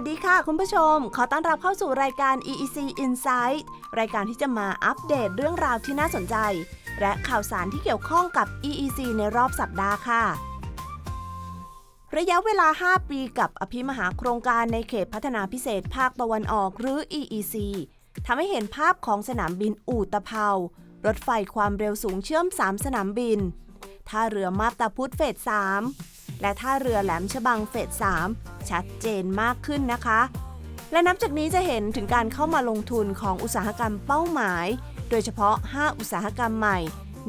วัสดีค่ะคุณผู้ชม ขอต้อนรับเข้าสู่รายการ EEC Insight รายการที่จะมาอัปเดตเรื่องราวที่น่าสนใจ และข่าวสารที่เกี่ยวข้องกับ EEC ในรอบสัปดาห์ค่ะ ระยะเวลา 5 ปีกับอภิมหาโครงการในเขตพัฒนาพิเศษภาคตะวันออกหรือ EEC ทำให้เห็นภาพของสนามบินอู่ตะเภารถไฟความเร็วสูงเชื่อม 3 สนามบินท่าเรือมาบตาพุธเฟส3 และท่าเรือแหลมฉบังเฟส 3 ชัดเจนมากขึ้นนะคะ และนับจากนี้จะเห็นถึงการเข้ามาลงทุนของอุตสาหกรรมเป้าหมาย โดยเฉพาะ 5 อุตสาหกรรมใหม่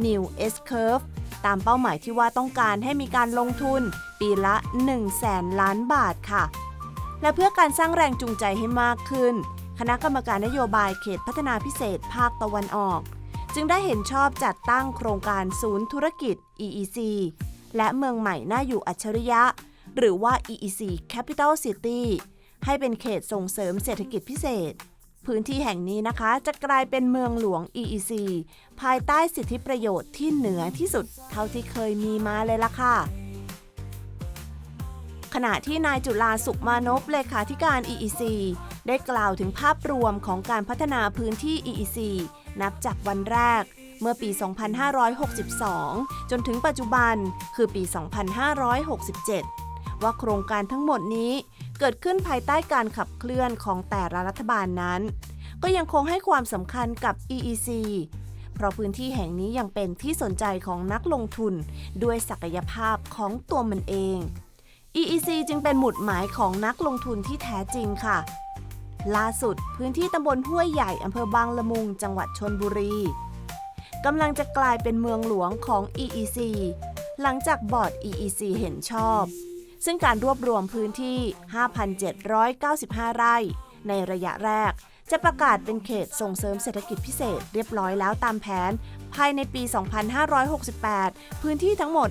New S Curve ตามเป้าหมายที่ว่าต้องการให้มีการลงทุน ปีละ 1 0 0 0 0แสนล้านบาทค่ะ และเพื่อการสร้างแรงจูงใจให้มากขึ้น คณะกรรมการนโยบายเขตพัฒนาพิเศษภาคตะวันออก จึงได้เห็นชอบจัดตั้งโครงการศูนย์ธุรกิจ EEC และเมืองใหม่น่าอยู่อัจฉริยะ หรือว่า EEC Capital City ให้เป็นเขตส่งเสริมเศรษฐกิจพิเศษ พื้นที่แห่งนี้นะคะ จะกลายเป็นเมืองหลวง EEC ภายใต้สิทธิประโยชน์ที่เหนือที่สุดเท่าที่เคยมีมาเลยล่ะค่ะขณะที่นายจุลาสุขมานพเลขาธิการ EEC ได้กล่าวถึงภาพรวมของการพัฒนาพื้นที่ EEC นับจากวันแรก เมื่อปี 2562 จนถึงปัจจุบันคือปี 2567 ว่าโครงการทั้งหมดนี้เกิดขึ้นภายใต้การขับเคลื่อนของแต่ละรัฐบาลนั้น ก็ยังคงให้ความสำคัญกับ EEC เพราะพื้นที่แห่งนี้ยังเป็นที่สนใจของนักลงทุนด้วยศักยภาพของตัวมันเอง EEC จึงเป็นหมุดหมายของนักลงทุนที่แท้จริงค่ะ ล่าสุดพื้นที่ตำบลห้วยใหญ่อำเภอบางละมุง จังหวัดชนบุรี กำลังจะกลายเป็นเมืองหลวงของ EEC หลังจากบอร์ด EEC เห็นชอบ ซึ่งการรวบรวมพื้นที่ 5,795 ไร่ ในระยะแรก จะประกาศเป็นเขตส่งเสริมเศรษฐกิจพิเศษเรียบร้อยแล้วตามแผน ภายในปี 2568 พื้นที่ทั้งหมด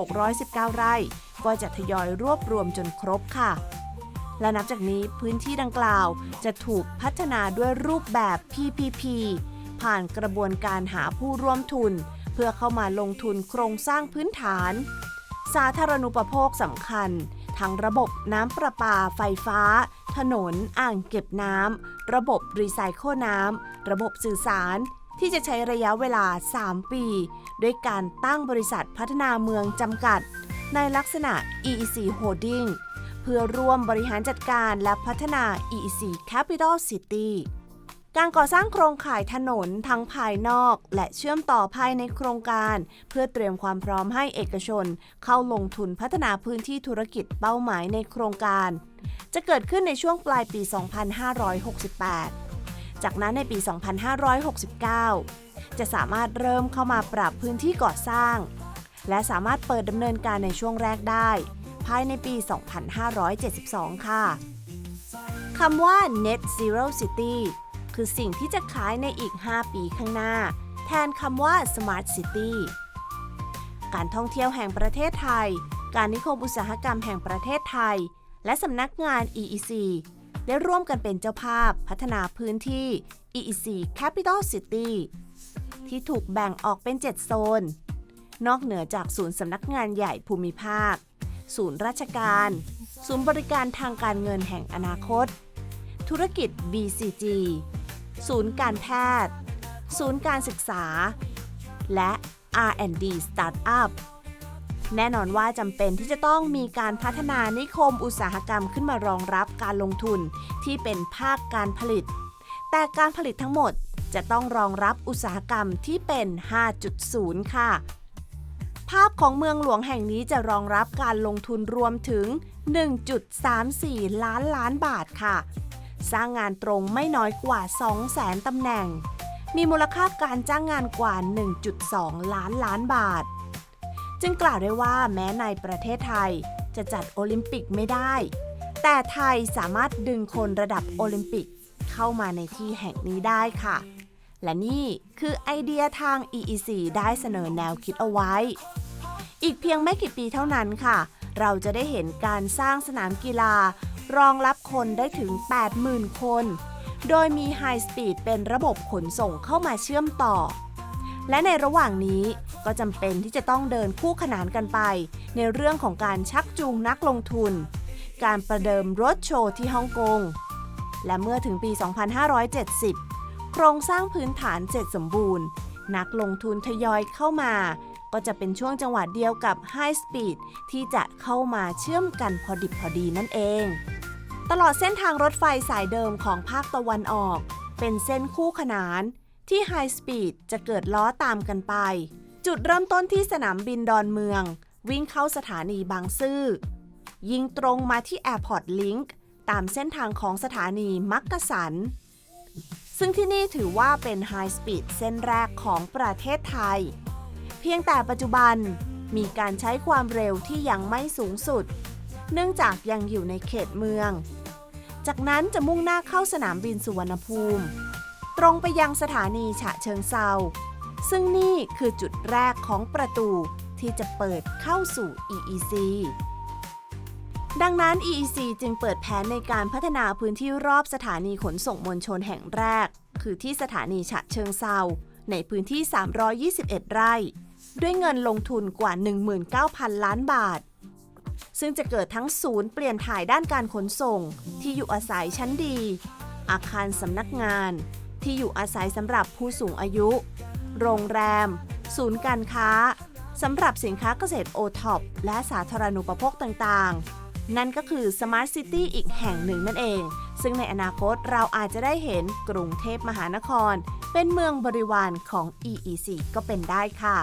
14,619 ไร่ ก็จะทยอยรวบรวมจนครบค่ะและนับจากนี้พื้นที่ดังกล่าวจะถูกพัฒนาด้วยรูปแบบ PPP ผ่านกระบวนการหาผู้ร่วมทุน เพื่อเข้ามาลงทุนโครงสร้างพื้นฐาน สาธารณูปโภคสำคัญ ทั้งระบบน้ำประปาไฟฟ้า ถนน อ่างเก็บน้ำ ระบบรีไซเคิลน้ำ ระบบสื่อสารที่จะใช้ระยะเวลา 3 ปี ด้วยการตั้งบริษัทพัฒนาเมืองจำกัด ในลักษณะ EEC Holding เพื่อร่วมบริหารจัดการและพัฒนา EEC Capital City การก่อสร้างโครงข่ายถนนทั้งภายนอก และเชื่อมต่อภายในโครงการ เพื่อเตรียมความพร้อมให้เอกชน เข้าลงทุนพัฒนาพื้นที่ธุรกิจเป้าหมายในโครงการ จะเกิดขึ้นในช่วงปลายปี 2568 จากนั้นในปี 2569 จะสามารถเริ่มเข้ามาปรับพื้นที่ก่อสร้าง และสามารถเปิดดำเนินการในช่วงแรกได้ ภายในปี 2572 ค่ะคำว่า Net Zero City คือสิ่งที่จะขายในอีก 5 ปีข้างหน้า แทนคำว่า Smart City การท่องเที่ยวแห่งประเทศไทย การนิคมอุตสาหกรรมแห่งประเทศไทย และสำนักงาน EEC ได้ร่วมกันเป็นเจ้าภาพพัฒนาพื้นที่ EEC Capital City ที่ถูกแบ่งออกเป็น 7 โซน นอกเหนือจากศูนย์สำนักงานใหญ่ภูมิภาค ศูนย์ราชการ ศูนย์บริการทางการเงินแห่งอนาคต ธุรกิจ BCG ศูนย์การแพทย์ ศูนย์การศึกษา และ R&D Startup แน่นอนว่าจำเป็นที่จะต้องมีการพัฒนานิคมอุตสาหกรรมขึ้นมารองรับการลงทุนที่เป็นภาคการผลิต แต่การผลิตทั้งหมดจะต้องรองรับอุตสาหกรรมที่เป็น 5.0 ค่ะ ภาพของเมืองหลวงแห่งนี้จะรองรับการลงทุนรวมถึง 1.34 ล้านล้านบาทค่ะ สร้างงานตรงไม่น้อยกว่า 200,000ตำแหน่ง มีมูลค่าการจ้างงานกว่า 1.2 ล้านล้านบาท จึงกล่าวได้ว่าแม้ในประเทศไทยจะจัดโอลิมปิกไม่ได้ แต่ไทยสามารถดึงคนระดับโอลิมปิกเข้ามาในที่แห่งนี้ได้ค่ะ และนี่คือไอเดียทาง EEC ได้เสนอแนวคิดเอาไว้ อีกเพียงไม่กี่ปีเท่านั้นค่ะ เราจะได้เห็นการสร้างสนามกีฬา รองรับ คนได้ถึง 80,000 คน โดยมีไฮสปีดเป็นระบบขนส่งเข้ามาเชื่อมต่อ และในระหว่างนี้ก็จำเป็นที่จะต้องเดินคู่ขนานกันไป ในเรื่องของการชักจูงนักลงทุน การประเดิมรถโชว์ที่ฮ่องกง และเมื่อถึงปี 2570 โครงสร้างพื้นฐานเสร็จสมบูรณ์ นักลงทุนทยอยเข้ามาก็จะเป็นช่วงจังหวะเดียวกับ High Speed ที่จะเข้ามาเชื่อมกันพอดิบพอดีนั่นเอง ตลอดเส้นทางรถไฟสายเดิมของภาคตะวันออก เป็นเส้นคู่ขนานที่ High Speed จะเกิดล้อตามกันไป จุดเริ่มต้นที่สนามบินดอนเมือง วิ่งเข้าสถานีบางซื่อ ยิงตรงมาที่ Airport Link ตามเส้นทางของสถานีมักกะสัน ซึ่งที่นี่ถือว่าเป็นไฮสปีดเส้นแรกของประเทศไทย เพียงแต่ปัจจุบันมีการใช้ความเร็วที่ยังไม่สูงสุด เนื่องจากยังอยู่ในเขตเมือง จากนั้นจะมุ่งหน้าเข้าสนามบินสุวรรณภูมิ ตรงไปยังสถานีฉะเชิงเซาซึ่งนี่คือจุดแรกของประตูที่จะเปิดเข้าสู่ EEC ดังนั้น EEC จึงเปิดแผนในการพัฒนาพื้นที่รอบสถานีขนส่งมวลชนแห่งแรก คือที่สถานีฉะเชิงเซาในพื้นที่ 321 ไร่ ด้วยเงินลงทุนกว่า 19,000 ล้านบาท ซึ่งจะเกิดทั้งศูนย์เปลี่ยนถ่ายด้านการขนส่ง ที่อยู่อาศัยชั้นดี อาคารสำนักงาน ที่อยู่อาศัยสำหรับผู้สูงอายุ โรงแรม ศูนย์การค้าสำหรับสินค้าเกษตรโอท็อปและสาธารณูปโภคต่างๆ นั่นก็คือ Smart City อีกแห่งหนึ่งนั่นเอง ซึ่งในอนาคตเราอาจจะได้เห็นกรุงเทพมหานคร เป็นเมืองบริวารของ EEC ก็เป็นได้ค่ะ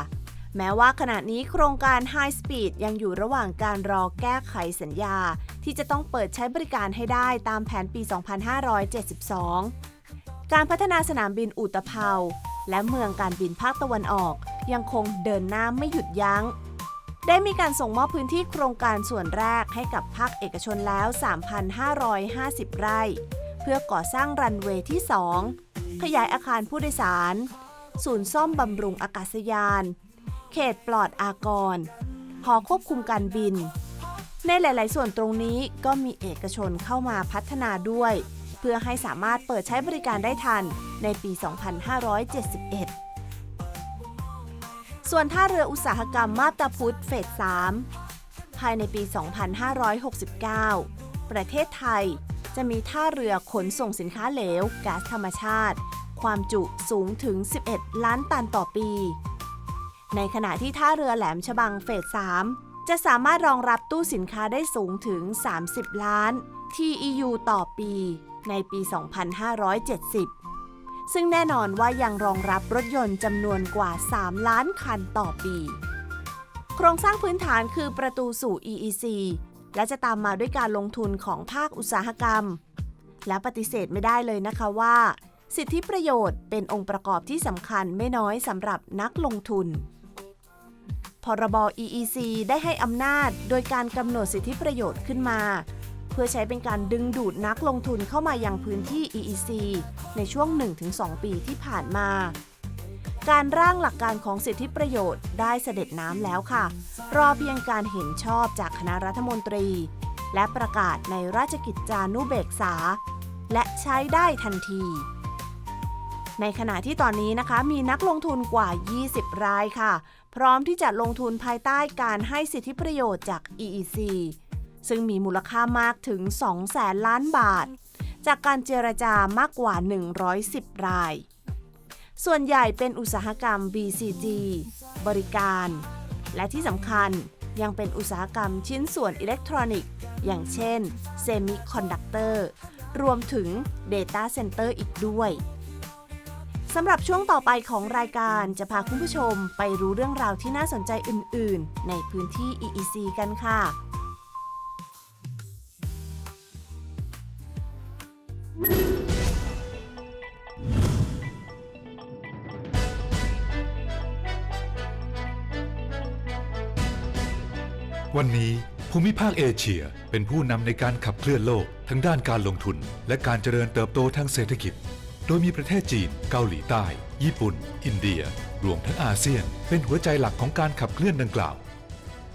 แม้ว่าขณะนี้โครงการ High Speed ยังอยู่ระหว่างการรอแก้ไขสัญญา ที่จะต้องเปิดใช้บริการให้ได้ตามแผนปี 2572 การพัฒนาสนามบินอุตภเปาและเมืองการบินภาคตะวันออก ยังคงเดินหน้าไม่หยุดยัง้ง ได้มีการส่งมอบพื้นที่โครงการส่วนแรกให้กับภาคเอกชนแล้ว 3,550 ไร่ เพื่อก่อสร้างรันเวย์ที่ 2 ขยายอาคารผู้โดยสาร ศูนย์ซ่อมบำรุงอากาศยาน เขตปลอดอากร หอควบคุมการบิน ในหลาย ๆ ส่วนตรงนี้ก็มีเอกชนเข้ามาพัฒนาด้วย เพื่อให้สามารถเปิดใช้บริการได้ทันในปี 2571 ส่วนท่าเรืออุตสาหกรรมมาบตาพุธเฟส 3 ภายในปี 2569 ประเทศไทยจะมีท่าเรือขนส่งสินค้าเหลวก๊าซธรรมชาติ ความจุสูงถึง 11 ล้านตันต่อปี ในขณะที่ท่าเรือแหลมฉบังเฟส 3 จะสามารถรองรับตู้สินค้าได้สูงถึง 30 ล้าน TEU ต่อปีในปี 2570 ซึ่งแน่นอนว่ายังรองรับรถยนต์จำนวนกว่า 3 ล้านคันต่อปี โครงสร้างพื้นฐานคือประตูสู่ EEC และจะตามมาด้วยการลงทุนของภาคอุตสาหกรรม และปฏิเสธไม่ได้เลยนะคะว่า สิทธิประโยชน์เป็นองค์ประกอบที่สำคัญไม่น้อยสำหรับนักลงทุน พรบ EEC ได้ให้อำนาจโดยการกำหนดสิทธิประโยชน์ขึ้นมา เพื่อใช้เป็นการดึงดูดนักลงทุนเข้ามายังพื้นที่ EEC ในช่วง 1-2 ปีที่ผ่านมา การร่างหลักการของสิทธิประโยชน์ได้เสด็จน้ำแล้วค่ะ รอเพียงการเห็นชอบจากคณะรัฐมนตรี และประกาศในราชกิจจานุเบกษา และใช้ได้ทันทีในขณะที่ตอนนี้นะคะมีนักลงทุนกว่า 20 รายค่ะ พร้อมที่จะลงทุนภายใต้การให้สิทธิประโยชน์จาก EEC ซึ่งมีมูลค่ามากถึง 2 แสนล้านบาท จากการเจรจามากกว่า 110 ราย ส่วนใหญ่เป็นอุตสาหกรรม BCG บริการ และที่สำคัญยังเป็นอุตสาหกรรมชิ้นส่วนอิเล็กทรอนิกส์ อย่างเช่นเซมิคอนดักเตอร์ รวมถึง Data Center อีกด้วย สำหรับช่วงต่อไปของรายการจะพาคุณผู้ชมไปรู้เรื่องราวที่น่าสนใจอื่น ๆ ในพื้นที่ EEC กันค่ะ วันนี้ภูมิภาคเอเชียเป็นผู้นำในการขับเคลื่อนโลกทั้งด้านการลงทุน และการเจริญเติบโตทางเศรษฐกิจ ดยมีประเทศจีน เกาหลีใต้ ญี่ปุ่น อินเดีย รวมทั้งอาเซียน เป็นหัวใจหลักของการขับเคลื่อนดังกล่าว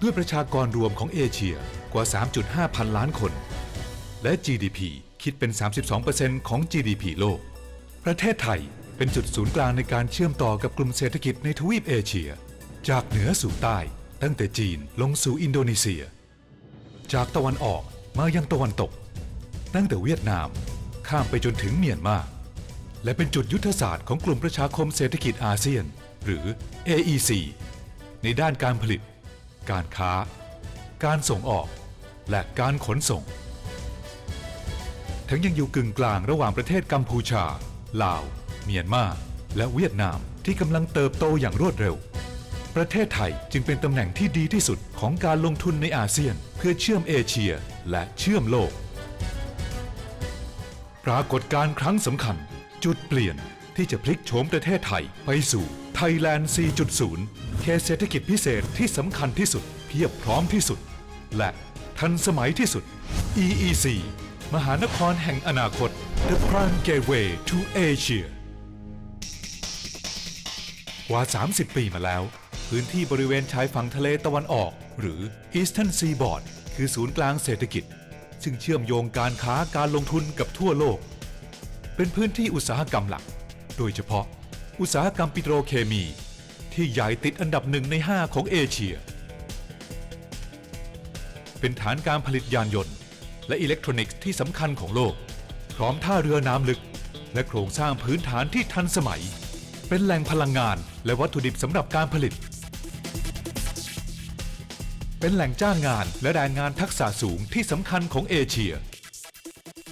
ด้วยประชากรรวมของเอเชียกว่า 3.5 พันล้านคน และ GDP คิดเป็น 32%ของ GDP โลก ประเทศไทยเป็นจุดศูนย์กลางในการเชื่อมต่อกับกลุ่มเศรษฐกิจในทวีปเอเชีย จากเหนือสู่ใต้ ตั้งแต่จีนลงสู่อินโดนีเซีย จากตะวันออกมายังตะวันตก ตั้งแต่เวียดนาม ข้ามไปจนถึงเมียนมา และเป็นจุดยุทธศาสตร์ของกลุ่มประชาคมเศรษฐกิจอาเซียน หรือ AEC ในด้านการผลิต การค้า การส่งออก และการขนส่ง ทั้งยังอยู่กึ่งกลางระหว่างประเทศกัมพูชา ลาว เมียนมา และเวียดนามที่กำลังเติบโตอย่างรวดเร็ว ประเทศไทยจึงเป็นตำแหน่งที่ดีที่สุดของการลงทุนในอาเซียน เพื่อเชื่อมเอเชียและเชื่อมโลก ปรากฏการณ์ครั้งสำคัญ จุดเปลี่ยนที่จะพลิกโฉมประเทศไทยไปสู่ไทยแลนด์ 4.0 เขตเศรษฐกิจพิเศษที่สำคัญที่สุด เพียบพร้อมที่สุด และทันสมัยที่สุด EEC มหานครแห่งอนาคต The Prime Gateway to Asia กว่า 30 ปีมาแล้ว พื้นที่บริเวณชายฝั่งทะเลตะวันออก หรือ Eastern Seaboard คือศูนย์กลางเศรษฐกิจ ซึ่งเชื่อมโยงการค้าการลงทุนกับทั่วโลก เป็นพื้นที่อุตสาหกรรมหลัก โดยเฉพาะอุตสาหกรรมปิโตรเคมี ที่ใหญ่ติดอันดับหนึ่งใน 5 ของเอเชีย เป็นฐานการผลิตยานยนต์ และอิเล็กทรอนิกส์ที่สำคัญของโลก พร้อมท่าเรือน้ำลึก และโครงสร้างพื้นฐานที่ทันสมัย เป็นแหล่งพลังงานและวัตถุดิบสำหรับการผลิต เป็นแหล่งจ้างงานและแรงงานทักษะสูงที่สำคัญของเอเชีย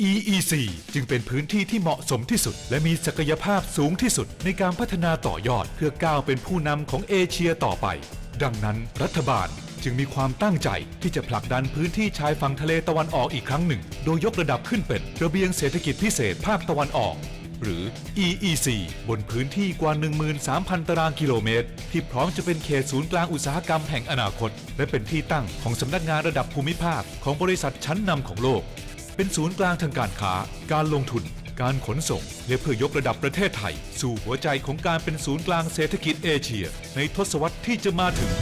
EEC จึงเป็นพื้นที่ที่เหมาะสมที่สุด และมีศักยภาพสูงที่สุดในการพัฒนาต่อยอด เพื่อก้าวเป็นผู้นำของเอเชียต่อไป ดังนั้นรัฐบาลจึงมีความตั้งใจที่จะผลักดันพื้นที่ชายฝั่งทะเลตะวันออกอีกครั้งหนึ่ง โดยยกระดับขึ้นเป็นระเบียงเศรษฐกิจพิเศษภาคตะวันออก หรือ EEC บนพื้นที่กว่า 13,000 ตารางกิโลเมตร ที่พร้อมจะเป็นเขตศูนย์กลางอุตสาหกรรมแห่งอนาคต และเป็นที่ตั้งของสำนักงานระดับภูมิภาคของบริษัทชั้นนำของโลก เป็นศูนย์กลางทางการค้า การลงทุน การขนส่ง และเพื่อยกระดับประเทศไทย สู่หัวใจของการเป็นศูนย์กลางเศรษฐกิจเอเชีย ในทศวรรษที่จะมาถึง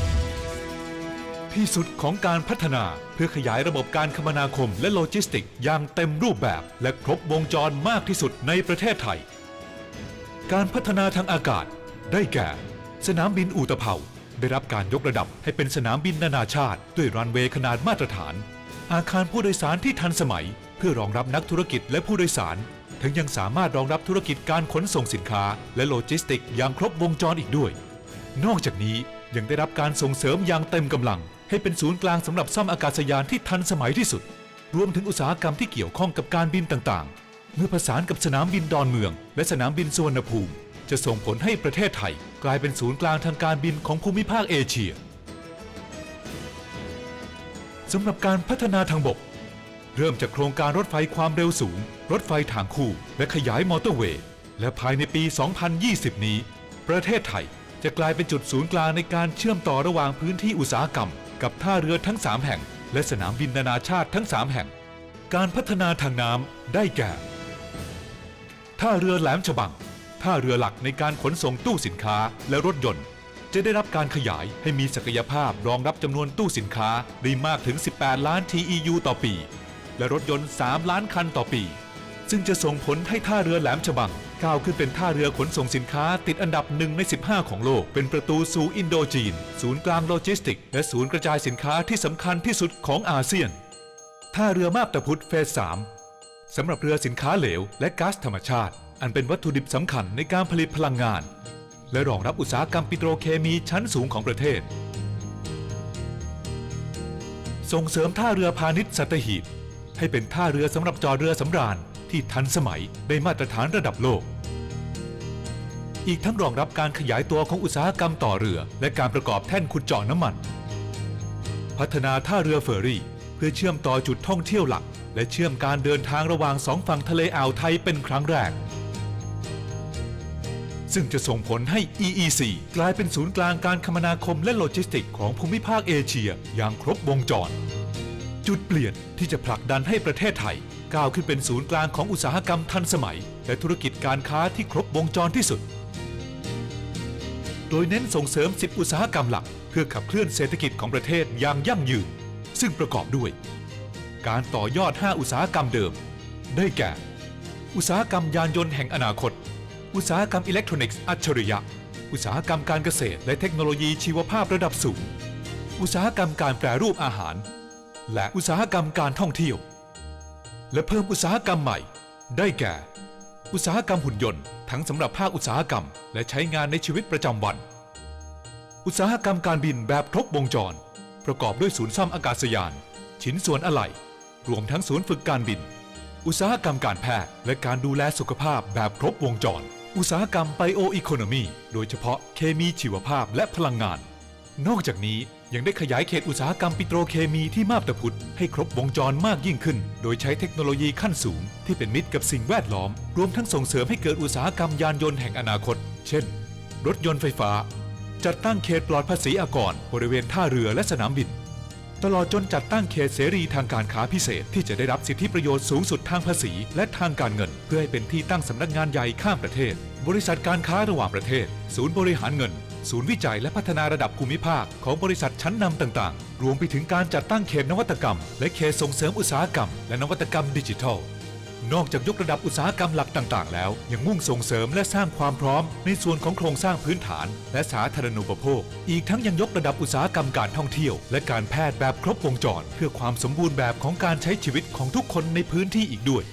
ที่สุดของการพัฒนาเพื่อขยายระบบการคมนาคมและโลจิสติก อย่างเต็มรูปแบบ และครบวงจรมากที่สุดในประเทศไทย การพัฒนาทางอากาศ ได้แก่ สนามบินอูตะเภาได้รับการยกระดับให้เป็นสนามบินนานาชาติ ด้วยรันเวย์ขนาดมาตรฐาน อาคารผู้โดยสารที่ทันสมัย เพื่อรองรับนักธุรกิจและผู้โดยสาร ทั้งยังสามารถรองรับธุรกิจการขนส่งสินค้า และโลจิสติกอย่างครบวงจรอีกด้วย นอกจากนี้ยังได้รับการส่งเสริมอย่างเต็มกำลัง ให้เป็นศูนย์กลางสำหรับซ่อมอากาศยานที่ทันสมัยที่สุด รวมถึงอุตสาหกรรมที่เกี่ยวข้องกับการบินต่างๆ เมื่อผสานกับสนามบินดอนเมือง และสนามบินสุวรรณภูมิ จะส่งผลให้ประเทศไทย กลายเป็นศูนย์กลางทางการบินของภูมิภาคเอเชีย สำหรับการพัฒนาทางบก เริ่มจากโครงการรถไฟความเร็วสูง รถไฟทางคู่ และขยายมอเตอร์เวย์ และภายในปี 2020 นี้ ประเทศไทยจะกลายเป็นจุดศูนย์กลางในการเชื่อมต่อระหว่างพื้นที่อุตสาหกรรม กับท่าเรือทั้ง 3 แห่ง และสนามบินนานาชาติทั้ง 3 แห่ง การพัฒนาทางน้ำได้แก่ ท่าเรือแหลมฉบัง ท่าเรือหลักในการขนส่งตู้สินค้าและรถยนต์ จะได้รับการขยายให้มีศักยภาพรองรับจำนวนตู้สินค้าได้มากถึง 18 ล้าน TEU ต่อปี และรถยนต์ 3 ล้านคันต่อปี ซึ่งจะส่งผลให้ท่าเรือแหลมฉบังก้าวขึ้นเป็นท่าเรือขนส่งสินค้าติดอันดับหนึ่งใน 15 ของโลก เป็นประตูสู่อินโดจีน ศูนย์กลางโลจิสติกส์และศูนย์กระจายสินค้าที่สำคัญที่สุดของอาเซียน ท่าเรือมาบตาพุธเฟส 3 สำหรับเรือสินค้าเหลว และก๊าซธรรมชาติ อันเป็นวัตถุดิบสำคัญในการผลิตพลังงาน และรองรับอุตสาหกรรมปิโตรเคมีชั้นสูงของประเทศ ส่งเสริมท่าเรือพาณิชย์สัตหีบให้เป็นท่าเรือสำหรับจอดเรือสำราญที่ทันสมัยได้มาตรฐานระดับโลก อีกทั้งรองรับการขยายตัวของอุตสาหกรรมต่อเรือ และการประกอบแท่นขุดเจาะน้ำมัน พัฒนาท่าเรือเฟอร์รี่ เพื่อเชื่อมต่อจุดท่องเที่ยวหลัก และเชื่อมการเดินทางระหว่างสองฝั่งทะเลอ่าวไทยเป็นครั้งแรก ซึ่งจะส่งผลให้ EEC กลายเป็นศูนย์กลางการคมนาคมและโลจิสติกส์ของภูมิภาคเอเชีย อย่างครบวงจร จุดเปลี่ยนที่จะผลักดันให้ประเทศไทย ก้าวขึ้นเป็นศูนย์กลางของอุตสาหกรรมทันสมัย และธุรกิจการค้าที่ครบวงจรที่สุด โดยเน้นส่งเสริม 10 อุตสาหกรรมหลัก เพื่อขับเคลื่อนเศรษฐกิจของประเทศอย่างยั่งยืน ซึ่งประกอบด้วย การต่อยอด 5 อุตสาหกรรมเดิม ได้แก่ อุตสาหกรรมยานยนต์แห่งอนาคต อุตสาหกรรมอิเล็กทรอนิกส์อัจฉริยะ อุตสาหกรรมการเกษตร และเทคโนโลยีชีวภาพระดับสูง อุตสาหกรรมการแปรรูปอาหาร และอุตสาหกรรมการท่องเที่ยว และเพิ่มอุตสาหกรรมใหม่ ได้แก่ อุตสาหกรรมหุ่นยนต์ทั้งสำหรับภาคอุตสาหกรรม และใช้งานในชีวิตประจำวัน อุตสาหกรรมการบินแบบครบวงจร ประกอบด้วยศูนย์ซ่อมอากาศยาน ชิ้นส่วนอะไหล่รวมทั้งศูนย์ฝึกการบิน อุตสาหกรรมการแพทย์และการดูแลสุขภาพแบบครบวงจร อุตสาหกรรมไบโออีโคโนมีโดยเฉพาะเคมีชีวภาพและพลังงาน นอกจากนี้ยังได้ขยายเขตอุตสาหกรรมปิโตรเคมีที่มาบตาพุธให้ครบวงจรมากยิ่งขึ้น โดยใช้เทคโนโลยีขั้นสูง ที่เป็นมิตรกับสิ่งแวดล้อม รวมทั้งส่งเสริมให้เกิดอุตสาหกรรมยานยนต์แห่งอนาคต เช่น รถยนต์ไฟฟ้า จัดตั้งเขตปลอดภาษีอากร บริเวณท่าเรือและสนามบิน ตลอดจนจัดตั้งเขตเสรีทางการค้าพิเศษ ที่จะได้รับสิทธิประโยชน์สูงสุดทางภาษี และทางการเงิน เพื่อให้เป็นที่ตั้งสำนักงานใหญ่ข้ามประเทศ บริษัทการค้าระหว่างประเทศ ศูนย์บริหารเงิน ศูนย์วิจัยและพัฒนาระดับภูมิภาคของบริษัทชั้นนำต่าง ๆ รวมไปถึงการจัดตั้งเขตนวัตกรรม และเขตส่งเสริมอุตสาหกรรม และนวัตกรรมดิจิทัล นอกจากยกระดับอุตสาหกรรมหลักต่าง ๆ แล้ว ยังมุ่งส่งเสริมและสร้างความพร้อม ในส่วนของโครงสร้างพื้นฐาน และสาธารณูปโภค อีกทั้งยังยกระดับอุตสาหกรรมการท่องเที่ยว และการแพทย์แบบครบวงจร เพื่อความสมบูรณ์แบบของการใช้ชีวิตของทุกคนในพื้นที่อีกด้วย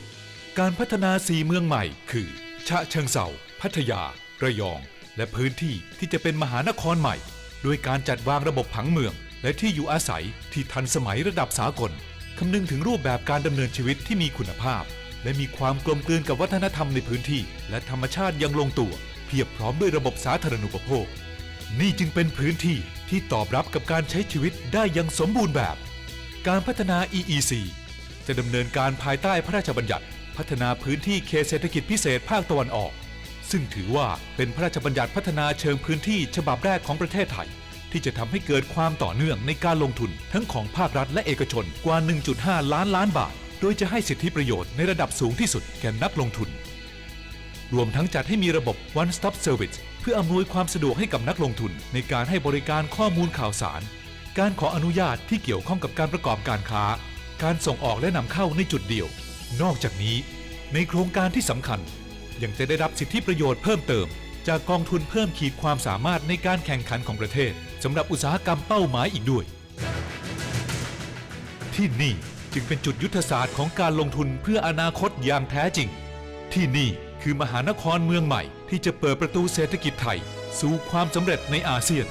การพัฒนาสี่เมืองใหม่ คือฉะเชิงเซาพัทยา ระยอง และพื้นที่ที่จะเป็นมหานครใหม่ ด้วยการจัดวางระบบผังเมือง และที่อยู่อาศัยที่ทันสมัยระดับสากลคำนึงถึงรูปแบบการดำเนินชีวิตที่มีคุณภาพ และมีความกลมกลืนกับวัฒนธรรมในพื้นที่ และธรรมชาติยังลงตัว เพียบพร้อมด้วยระบบสาธารณูปโภค นี่จึงเป็นพื้นที่ที่ตอบรับกับการใช้ชีวิตได้อย่างสมบูรณ์แบบ การพัฒนา EEC จะดำเนินการภายใต้พระราชบัญญัติ พัฒนาพื้นที่เขตเศรษฐกิจพิเศษภาคตะวันออก ซึ่งถือว่าเป็นพระราชบัญญัติพัฒนาเชิงพื้นที่ฉบับแรกของประเทศไทย ที่จะทำให้เกิดความต่อเนื่องในการลงทุนทั้งของภาครัฐและเอกชนกว่า 1.5 ล้านล้านบาท โดยจะให้สิทธิประโยชน์ในระดับสูงที่สุดแก่นักลงทุน รวมทั้งจัดให้มีระบบ One Stop Service เพื่ออำนวยความสะดวกให้กับนักลงทุน ในการให้บริการข้อมูลข่าวสาร การขออนุญาตที่เกี่ยวข้องกับการประกอบการค้า การส่งออกและนำเข้าในจุดเดียว นอกจากนี้ ในโครงการที่สำคัญ ยังจะได้รับสิทธิประโยชน์เพิ่มเติม จากกองทุนเพิ่มขีดความสามารถในการแข่งขันของประเทศสำหรับอุตสาหกรรมเป้าหมายอีกด้วย ที่นี่ จึงเป็นจุดยุทธศาสตร์ของการลงทุนเพื่ออนาคตอย่างแท้จริง ที่นี่คือมหานครเมืองใหม่ ที่จะเปิดประตูเศรษฐกิจไทย สู่ความสำเร็จในอาเซียน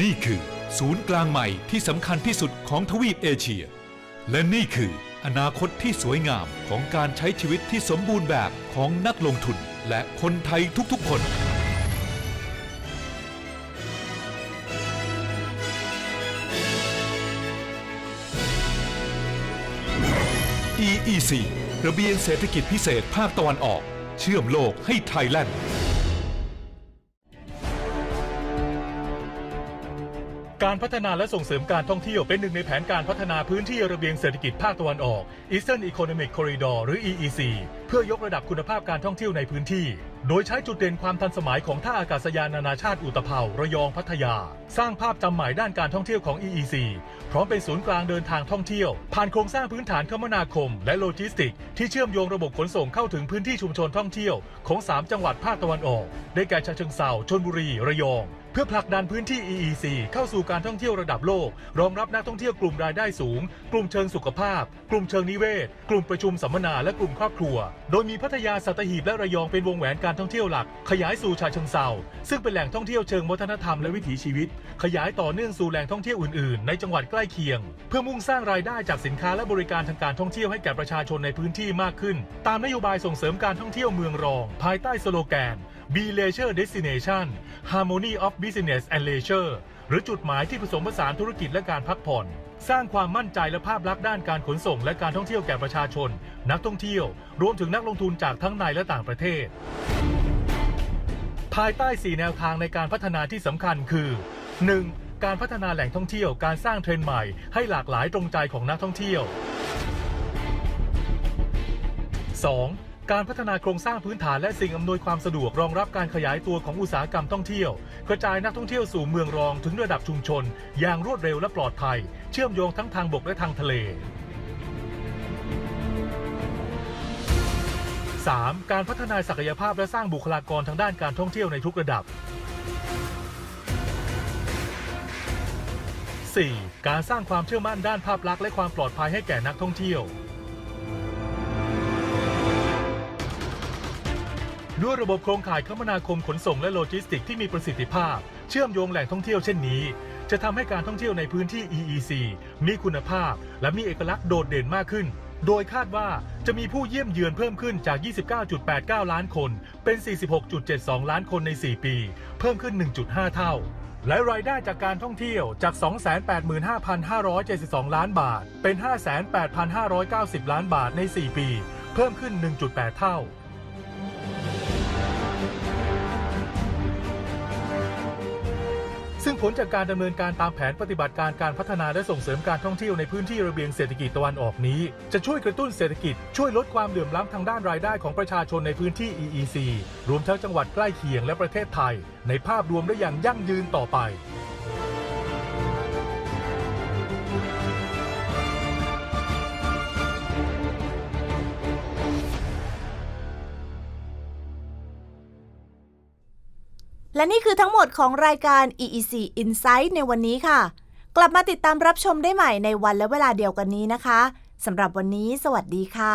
นี่คือศูนย์กลางใหม่ที่สำคัญที่สุดของทวีปเอเชีย และนี่คืออนาคตที่สวยงามของการใช้ชีวิตที่สมบูรณ์แบบของนักลงทุนและคนไทยทุกๆคน EEC ระเบียงเศรษฐกิจพิเศษภาคตะวันออก เชื่อมโลกให้ไทยแลนด์ การพัฒนาและส่งเสริมการท่องเที่ยวเป็นหนึ่งในแผนการพัฒนาพื้นที่ระเบียงเศรษฐกิจภาคตะวันออก Eastern Economic Corridor หรือ EEC เพื่อยกระดับคุณภาพการท่องเที่ยวในพื้นที่ โดยใช้จุดเด่นความทันสมัยของท่าอากาศยานนานาชาติอุตภเปาระยองพัทยา สร้างภาพจำหมายด้านการท่องเที่ยวของ EEC พร้อมเป็นศูนย์กลางเดินทางท่องเที่ยว ผ่านโครงสร้างพื้นฐานคมนาคม และโลจิสติก ที่เชื่อมโยงระบบขนส่งเข้าถึงพื้นที่ชุมชนท่องเที่ยวของ 3 จังหวัดภาคตะวันออก ได้แก่ฉะเชิงเทราชนบุรี ระยอง พื่อผลักดันพื้นที่ EEC เข้าสู่การท่องเที่ยวระดับโลก รองรับนักท่องเที่ยวกลุ่มรายได้สูง กลุ่มเชิงสุขภาพ กลุ่มเชิงนิเวศ กลุ่มประชุมสัมมนาและกลุ่มครอบครัว โดยมีพัทยาสัตหีบและระยองเป็นวงแหวนการท่องเที่ยวหลัก ขยายสู่ชาเชิงเซาซึ่งเป็นแหล่งท่องเที่ยวเชิงวัฒนธรรมและวิถีชีวิต ขยายต่อเนื่องสู่แหล่งท่องเที่ยวอื่นๆ ในจังหวัดใกล้เคียง เพื่อมุ่งสร้างรายได้จากสินค้าและบริการทางการท่องเที่ยวให้แก่ประชาชนในพื้นที่มากขึ้น ตามนโยบายส่งเสริมการท่องเที่ยวเมืองรอง ภายใต้สโลแกน B-leisure Destination Harmony of Business and Leisure หรือจุดหมายที่ผสมผสานธุรกิจและการพักผ่อน สร้างความมั่นใจและภาพลักษณ์ด้านการขนส่งและการท่องเที่ยวแก่ประชาชน นักท่องเที่ยว รวมถึงนักลงทุนจากทั้งในและต่างประเทศ ภายใต้ 4 แนวทางในการพัฒนาที่สำคัญคือ 1. การพัฒนาแหล่งท่องเที่ยว การสร้างเทรนด์ใหม่ให้หลากหลายตรงใจของนักท่องเที่ยว 2. การพัฒนาโครงสร้างพื้นฐานและสิ่งอำนวยความสะดวกรองรับการขยายตัวของอุตสาหกรรมท่องเที่ยว กระจายนักท่องเที่ยวสู่เมืองรองถึงระดับชุมชน อย่างรวดเร็วและปลอดภัย เชื่อมโยงทั้งทางบกและทางทะเล 3. การพัฒนาศักยภาพและสร้างบุคลากรทางด้านการท่องเที่ยวในทุกระดับ 4. การสร้างความเชื่อมั่นด้านภาพลักษณ์และความปลอดภัยให้แก่นักท่องเที่ยว ด้วยระบบโครงข่ายคมนาคมขนส่งและโลจิสติกที่มีประสิทธิภาพ เชื่อมโยงแหล่งท่องเที่ยวเช่นนี้ จะทำให้การท่องเที่ยวในพื้นที่ EEC มีคุณภาพ และมีเอกลักษณ์โดดเด่นมากขึ้น โดยคาดว่าจะมีผู้เยี่ยมเยือนเพิ่มขึ้นจาก 29.89 ล้านคน เป็น 46.72 ล้านคนใน 4 ปี เพิ่มขึ้น 1.5 เท่าและรายได้จากการท่องเที่ยวจาก 285,572 ล้านบาท เป็น 58,590 ล้านบาทใน 4 ปี เพิ่มขึ้น 1.8 เท่า ซึ่งผลจากการดำเนินการตามแผนปฏิบัติการการพัฒนาและส่งเสริมการท่องเที่ยวในพื้นที่ระเบียงเศรษฐกิจตะวันออกนี้ จะช่วยกระตุ้นเศรษฐกิจช่วยลดความเหลื่อมล้ำทางด้านรายได้ของประชาชนในพื้นที่ EEC รวมทั้งจังหวัดใกล้เคียงและประเทศไทย ในภาพรวมได้อย่างยั่งยืนต่อไป และนี่คือทั้งหมดของรายการ EEC Insight ในวันนี้ค่ะ กลับมาติดตามรับชมได้ใหม่ในวันและเวลาเดียวกันนี้นะคะสำหรับวันนี้ สวัสดีค่ะ